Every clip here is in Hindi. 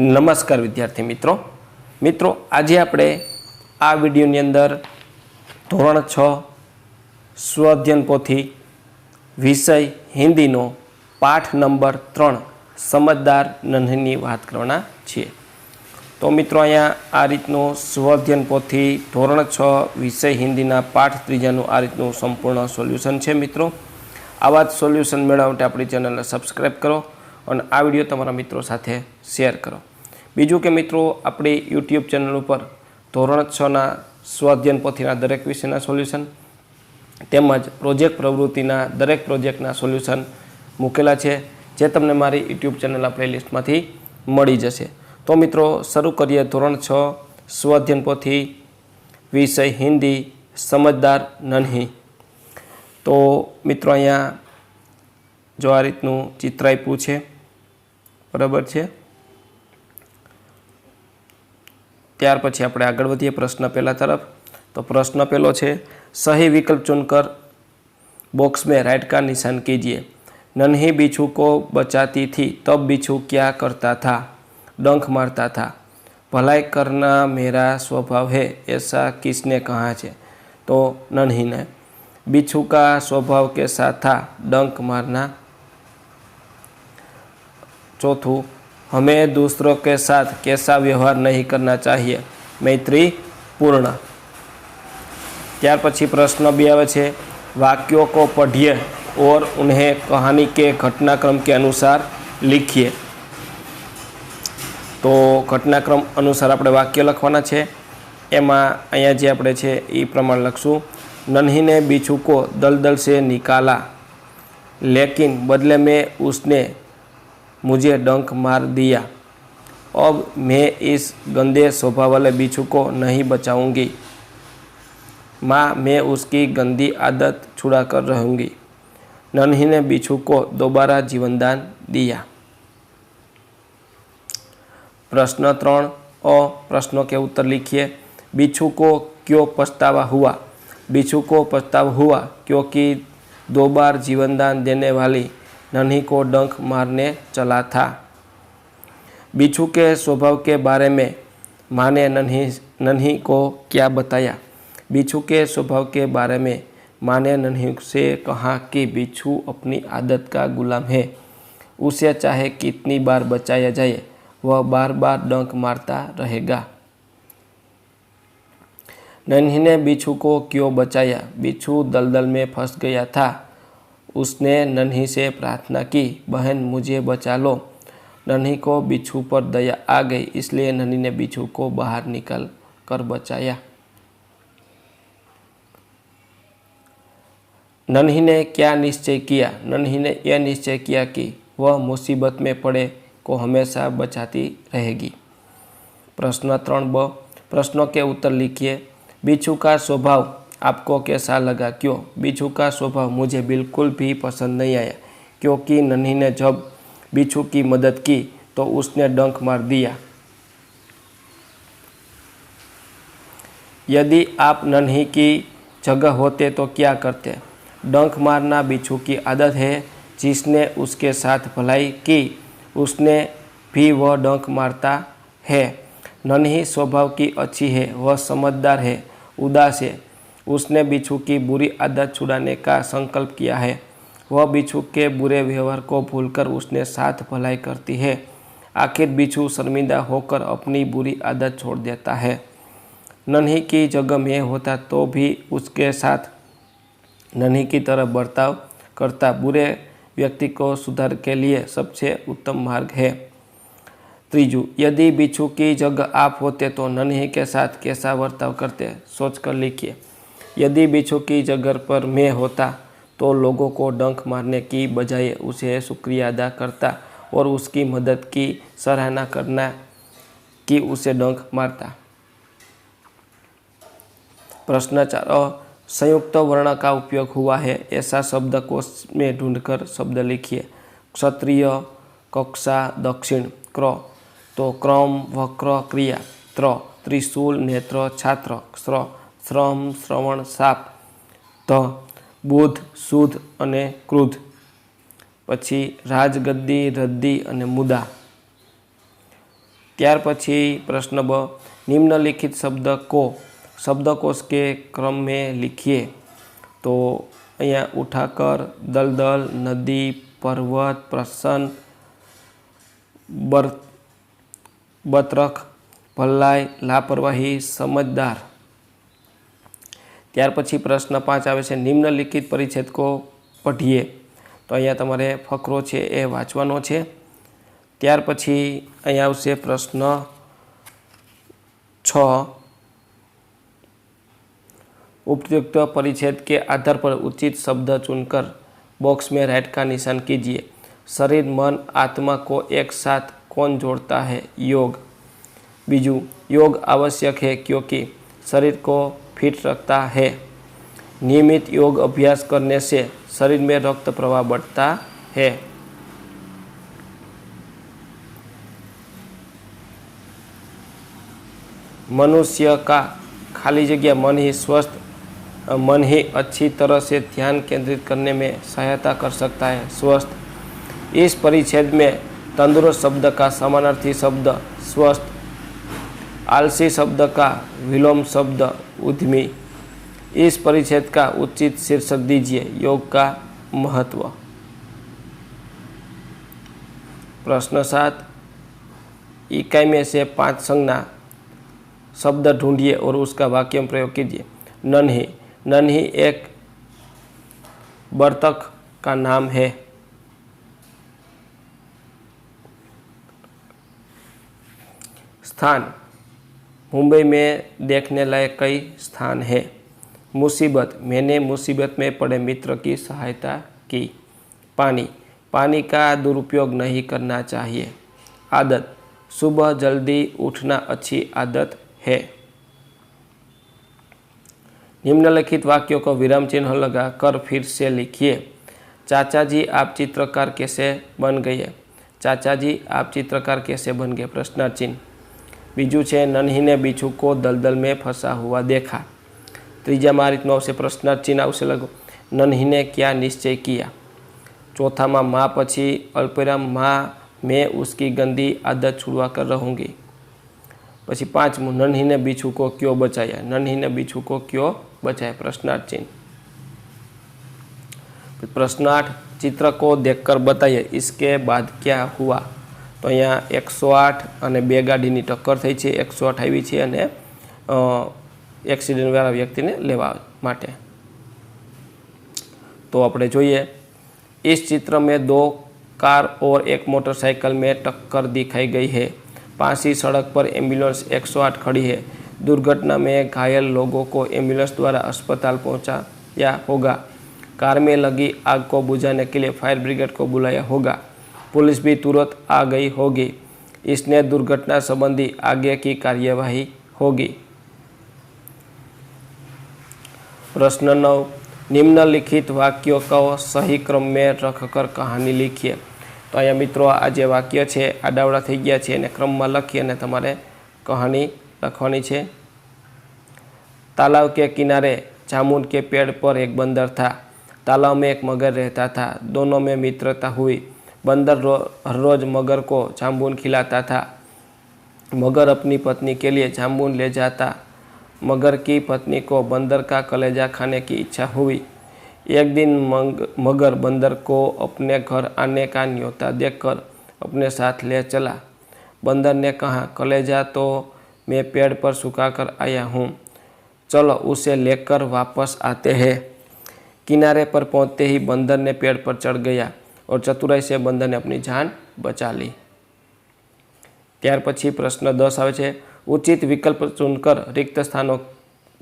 નમસ્કાર વિદ્યાર્થી મિત્રો. મિત્રો, આજે આપણે આ વિડીયોની અંદર ધોરણ છ સ્વઅધ્યયન પોથી વિષય હિન્દીનો પાઠ નંબર ત્રણ, સમજદાર નન્હીની વાત કરવાના છીએ. તો મિત્રો, અહીંયા આ રીતનું સ્વઅધ્યયન પોથી ધોરણ છ, વિષય હિન્દીના પાઠ ત્રીજાનું આ રીતનું સંપૂર્ણ સોલ્યુશન છે મિત્રો. આવા જ સોલ્યુશન મેળવવા માટે આપણી ચેનલને સબસ્ક્રાઈબ કરો અને આ વીડિયો તમારા મિત્રો સાથે શેર કરો. બીજું કે મિત્રો, આપણી યુટ્યુબ ચેનલ ઉપર ધોરણ છના સ્વાધ્યયન પોથીના દરેક વિષયના સોલ્યુશન તેમજ પ્રોજેક્ટ પ્રવૃત્તિના દરેક પ્રોજેક્ટના સોલ્યુશન મૂકેલા છે, જે તમને મારી યુટ્યુબ ચેનલના પ્લેલિસ્ટમાંથી મળી જશે. તો મિત્રો, શરૂ કરીએ ધોરણ છ સ્વાધ્યયન પોથી વિષય હિન્દી, સમજદાર નન્હી. તો મિત્રો, અહીંયા જો આ રીતનું ચિત્ર આપ્યું છે, બરાબર છે? ત્યાર પછી આપણે આગળ વધીએ પ્રશ્ન પહેલા તરફ તો પ્રશ્ન પહેલો છે સહી વિકલ્પ ચુનકર बॉक्स में राइट का निशान कीजिए नन्ही बिच्छू को बचाती थी तब बिच्छू क्या करता था डंक मारता था भलाई करना मेरा स्वभाव है ऐसा किसने कहा है तो नन्ही ने बिच्छू का स्वभाव कैसा था डंक मारना चौथू हमें दूसरों के साथ कैसा व्यवहार नहीं करना चाहिए मैत्री पूर्ण ત્યાર પછી પ્રશ્ન બી આવે છે વાક્યોं को पढ़िए और उन्हें कहानी के घटनाक्रम के अनुसार लिखिए તો ઘટનાક્રમ અનુસાર આપણે વાક્ય લખવાના છે એમાં અહીંયા જે આપણે છે એ પ્રમાણે લખશું નન્હીને बिच्छू को दलदल से निकाला लेकिन बदले में उसने मुझे डंक मार दिया। अब मैं इस गंदे स्वभाव वाले बिच्छू को नहीं बचाऊँगी। माँ, मैं उसकी गंदी आदत छुड़ा कर रहूँगी। नन्ही ने बिच्छू को दोबारा जीवनदान दिया। प्रश्न त्रण अ प्रश्नों के उत्तर लिखिए। बिच्छू को क्यों पछतावा हुआ? बिच्छू को पछतावा हुआ क्योंकि दो बार जीवनदान देने वाली नन्ही को डंक मारने चला था। बिच्छू के स्वभाव के बारे में माँ ने नन्ही नन्ही को क्या बताया? बिच्छू के स्वभाव के बारे में माँ ने नन्ही से कहा कि बिच्छू अपनी आदत का गुलाम है। उसे चाहे कितनी बार बचाया जाए, वह बार बार डंक मारता रहेगा। नन्ही ने बिच्छू को क्यों बचाया? बिच्छू दलदल में फंस गया था। उसने नन्ही से प्रार्थना की, बहन, मुझे बचा लो। नन्ही को बिच्छू पर दया आ गई, इसलिए नन्ही ने बिच्छू को बाहर निकल कर बचाया। नन्ही ने क्या निश्चय किया? नन्ही ने यह निश्चय किया कि वह मुसीबत में पड़े को हमेशा बचाती रहेगी। प्रश्न त्रण ब प्रश्नों के उत्तर लिखिए। बिच्छू का स्वभाव आपको कैसा लगा? क्यों? बिच्छू का स्वभाव मुझे बिल्कुल भी पसंद नहीं आया। क्योंकि नन्ही ने जब बिच्छू की मदद की तो उसने डंक मार दिया। यदि आप नन्ही की जगह होते तो क्या करते? डंक मारना बिच्छू की आदत है, जिसने उसके साथ भलाई की, उसने भी वह डंक मारता है। नन्ही स्वभाव की अच्छी है, वह समझदार है, उदास है। उसने बिच्छू की बुरी आदत छुड़ाने का संकल्प किया है। वह बिच्छू के बुरे व्यवहार को भूलकर उसने साथ भलाई करती है। आखिर बिच्छू शर्मिंदा होकर अपनी बुरी आदत छोड़ देता है। नन्ही की जगह में होता तो भी उसके साथ नन्ही की तरह बर्ताव करता बुरे व्यक्ति को सुधार के लिए सबसे उत्तम मार्ग है। त्रीजू, यदि बिच्छू की जगह आप होते तो नन्ही के साथ कैसा बर्ताव करते? सोचकर लिखिए। यदि बिच्छू की जगह पर मैं होता तो लोगों को डंक मारने की बजाय उसे शुक्रिया अदा करता और उसकी मदद की सराहना करना कि उसे डंक मारता। प्रश्न चार संयुक्त वर्ण का उपयोग हुआ है? ऐसा शब्दकोश में ढूंढकर शब्द लिखिए। क्षत्रिय, कक्षा, दक्षिण, क्र तो क्रम, वक्र, क्रिया। त्र, त्रिशूल, नेत्र, छात्र श्र શ્રમ, શ્રવણ, સાપ ધ બોધ શુદ્ધ અને ક્રુધ. પછી રાજગદ્દી, રદ્દી અને મુદા. ત્યાર પછી પ્રશ્ન બ, નિમ્નલિખિત શબ્દકો શબ્દકોશ કે ક્રમે લીખીએ. તો અહીંયા ઉઠાકર, દલદલ, નદી, પર્વત, પ્રસન્ન બર બતરખ ભલાઈ લાપરવાહી, સમજદાર. ત્યાર પછી પ્રશ્ન પાંચ આવે છે નિમ્નલિખિત પરિચ્છેદ કો પઢીએ તો અહીંયા તમારે ફકરો છે એ વાંચવાનો છે ત્યાર પછી અહીંયા આવશે પ્રશ્ન છ उपयुक्त परिच्छेद के आधार पर उचित शब्द चुनकर बॉक्स में राइट का निशान कीजिए शरीर मन आत्मा को एक साथ कौन जोड़ता है योग बीजू योग आवश्यक है क्योंकि शरीर को फिट रखता है। नियमित योग अभ्यास करने से शरीर में रक्त प्रवाह बढ़ता है। मनुष्य का खाली जगह मन ही स्वस्थ, मन ही अच्छी तरह से ध्यान केंद्रित करने में सहायता कर सकता है, स्वस्थ। इस परिच्छेद में तंदुरुस्त शब्द का समानार्थी शब्द स्वस्थ आलसी शब्द का विलोम शब्द उद्यमी। इस परिच्छेद का उचित शीर्षक दीजिए, योग का महत्व। प्रश्न सात, इकाई में से पाँच संज्ञा, शब्द ढूंढिए और उसका वाक्य प्रयोग कीजिए। नन्ही नन्ही एक बर्तक का नाम है। स्थान मुंबई में देखने लायक कई स्थान है। मुसीबत, मैंने मुसीबत में पड़े मित्र की सहायता की। पानी पानी का दुरुपयोग नहीं करना चाहिए। आदत, सुबह जल्दी उठना अच्छी आदत है। निम्नलिखित वाक्यों को विराम चिन्ह लगा कर फिर से लिखिए। चाचा जी आप चित्रकार कैसे बन गए? चाचा जी आप चित्रकार कैसे बन गए? प्रश्नार्थ चिन्ह। बीजू है नन्ही ने बीछू को दलदल में फंसा हुआ देखा तीजा में आ रीतन आ चिन्ह आ लगो नन्ही ने क्या निश्चय किया चौथा में माँ पी अल्पराम माँ मैं उसकी गंदी आदत छुड़वा कर रहूँगी पची पांचमू नन्ही ने बीछू को क्यों बचाया नन्ही ने बीछू को क्यों बचाया प्रश्नार्थ चिन्ह प्रश्नार्थ चित्र को देखकर बताइए इसके बाद क्या हुआ તો અહીંયા એકસો આઠ અને બે ગાડીની ટક્કર થઈ છે એકસો આઠ આવી છે અને એક્સિડન્ટવાળા વ્યક્તિને લેવા માટે તો આપણે જોઈએ इस चित्र में दो कार और एक मोटरसाइकिल में टक्कर दिखाई गई है पास ही सड़क पर एम्बुलेंस 108 खड़ी है दुर्घटना में घायल लोगों को एम्बुलेंस द्वारा अस्पताल पहुंचाया होगा कार में लगी आग को बुझाने के लिए फायर ब्रिगेड को बुलाया होगा पुलिस भी तुरंत आ गई होगी इसने दुर्घटना संबंधी आगे की कार्यवाही होगी प्रश्न नौ निम्नलिखित वाक्यों को सही क्रम में रखकर कहानी लिखिए તો અહીંયા મિત્રો આ જે વાક્ય છે આડાવડા થઈ ગયા છે એને ક્રમમાં લખી અને તમારે કહાની લખવાની છે तालाब के किनारे जामुन के पेड़ पर एक बंदर था तालाब में एक मगर रहता था दोनों में मित्रता हुई बंदर रो, हर रोज मगर को जामुन खिलाता था। मगर अपनी पत्नी के लिए जामुन ले जाता। मगर की पत्नी को बंदर का कलेजा खाने की इच्छा हुई। एक दिन मंग मगर बंदर को अपने घर आने का न्योता देखकर अपने साथ ले चला। बंदर ने कहा कलेजा तो मैं पेड़ पर सुखाकर आया हूँ। चलो उसे लेकर वापस आते हैं। किनारे पर पहुँचते ही बंदर ने पेड़ पर चढ़ गया। और चतुराई से बंदर ने अपनी जान बचा ली। त्यार पी प्रश्न दस आए उचित विकल्प चुनकर रिक्त स्थानों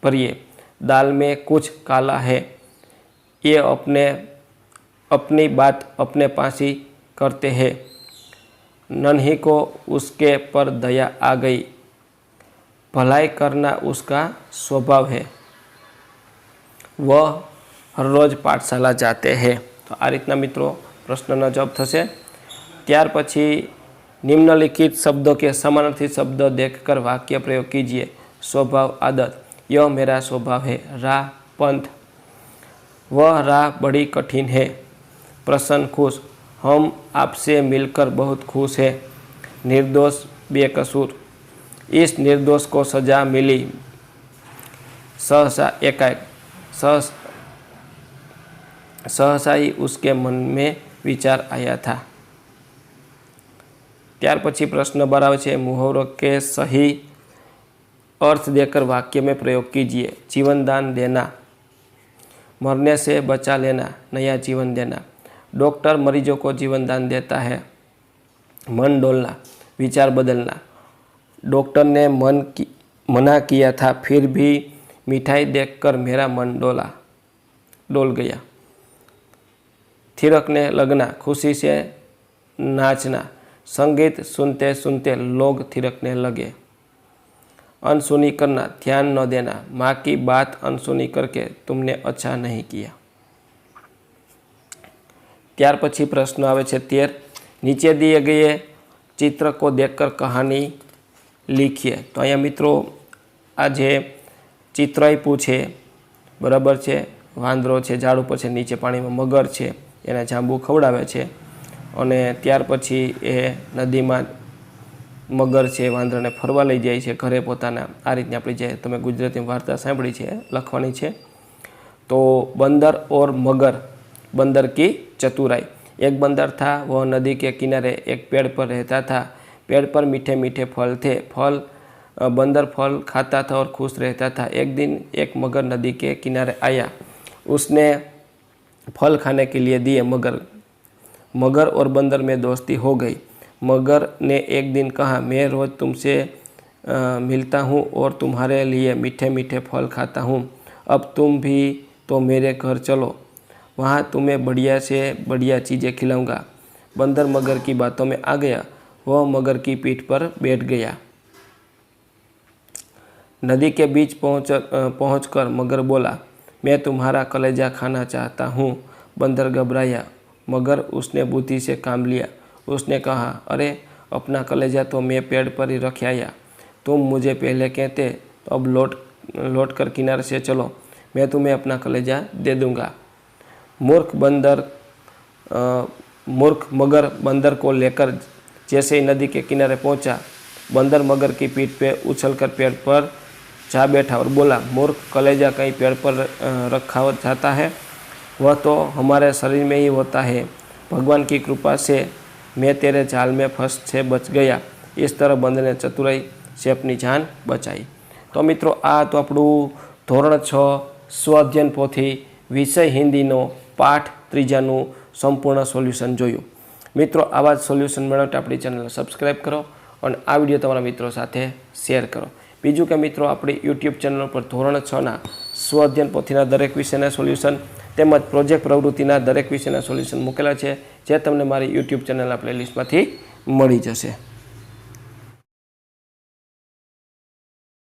भरिए दाल में कुछ काला है ये अपने अपनी बात अपने पास ही करते हैं नन्ही को उसके पर दया आ गई भलाई करना उसका स्वभाव है वह हर रोज पाठशाला जाते हैं तो आ रीतना मित्रों પ્રશ્નનો જવાબ થશે ત્યાર પછી निम्नलिखित शब्दों के समानार्थी शब्द देखकर वाक्य प्रयोग कीजिए स्वभाव आदत यह मेरा स्वभाव है राह पंथ वह राह बड़ी कठिन है प्रसन्न खुश हम आपसे मिलकर बहुत खुश है निर्दोष बेकसूर इस निर्दोष को सजा मिली सहसा एकाएक सहस सहसा ही उसके मन में विचार आया था ત્યાર પછી પ્રશ્ન બાર આવે છે मुहावरों के सही अर्थ देकर वाक्य में प्रयोग कीजिए जीवन दान देना मरने से बचा लेना नया जीवन देना डॉक्टर मरीजों को जीवन दान देता है मन डोलना विचार बदलना डॉक्टर ने मन की मना किया था फिर भी मिठाई देखकर मेरा मन डोला डोल गया થિરકને લગ્ન, ખુશી છે નાચના. સંગીત સુનતે સુનતે લોગ થિરકને લગે. અનસુની કરના, ધ્યાન ન દેના. મા કી બાત અનસુની કરકે તુમને અચ્છા નહીં કિયા. ત્યાર પછી પ્રશ્ન આવે છે તેર. નીચે દીએ ગઈએ ચિત્ર કો દેખકર કહાની લીખીએ. તો અહીંયા મિત્રો આ જે ચિત્ર આપ્યું છે. બરાબર છે? વાંદરો છે, ઝાડ ઉપર છે, નીચે પાણીમાં મગર છે. એને જાંબુ ખવડાવે છે અને ત્યાર પછી એ નદીમાં મગર છે વાંદરાને ફરવા લઈ જાય છે ઘરે પોતાના આ રીતની આપણી જે તમે ગુજરાતી વાર્તા સાંભળી છે લખવાની છે तो बंदर और मगर बंदर की चतुराई एक बंदर था वह नदी के किनारे एक पेड़ पर रहता था पेड़ पर मीठे मीठे फल थे फल अ, बंदर फल खाता था और खुश रहता था एक दिन एक मगर नदी के किनारे आया उसने फल खाने के लिए दिए मगर मगर और बंदर में दोस्ती हो गई। मगर ने एक दिन कहा, मैं रोज़ तुमसे मिलता हूँ और तुम्हारे लिए मीठे मीठे फल खाता हूँ। अब तुम भी तो मेरे घर चलो। वहाँ तुम्हें बढ़िया से बढ़िया चीज़ें खिलाऊँगा। बंदर मगर की बातों में आ गया। वह मगर की पीठ पर बैठ गया। नदी के बीच पहुँच पहुँच मगर बोला मैं तुम्हारा कलेजा खाना चाहता हूँ। बंदर घबराया, मगर उसने बुद्धि से काम लिया। उसने कहा, अरे, अपना कलेजा तो मैं पेड़ पर ही रख आया। तुम मुझे पहले कहते, अब लौट लौट कर किनारे से चलो। मैं तुम्हें अपना कलेजा दे दूँगा। मूर्ख बंदर मूर्ख मगर बंदर को लेकर जैसे ही नदी के किनारे पहुँचा, बंदर मगर की पीठ पे उछलकर पेड़ पर जा बैठा और बोला मूर्ख कलेजा कहीं पेड़ पर अ, रखा जाता है वह तो हमारे शरीर में ही होता है भगवान की कृपा से मैं तेरे जाल में फंस से बच गया इस तरह बंदर ने चतुराई से अपनी जान बचाई તો મિત્રો આ તો આપણું ધોરણ છ સ્વઅધ્યયન પોથી વિષય હિન્દીનો પાઠ ત્રીજાનું સંપૂર્ણ સોલ્યુશન જોયું મિત્રો આવા જ સોલ્યુશન મેળવવા આપણી ચેનલને સબસ્ક્રાઈબ કરો અને આ વિડીયો તમારા મિત્રો સાથે શેર કરો બીજું કે મિત્રો, આપણી યુટ્યુબ ચેનલ પર ધોરણ છના સ્વઅધ્યયન પોથીના દરેક વિષયના સોલ્યુશન તેમજ પ્રોજેક્ટ પ્રવૃત્તિના દરેક વિષયના સોલ્યુશન મૂકેલા છે, જે તમને મારી યુટ્યુબ ચેનલના પ્લેલિસ્ટમાંથી મળી જશે.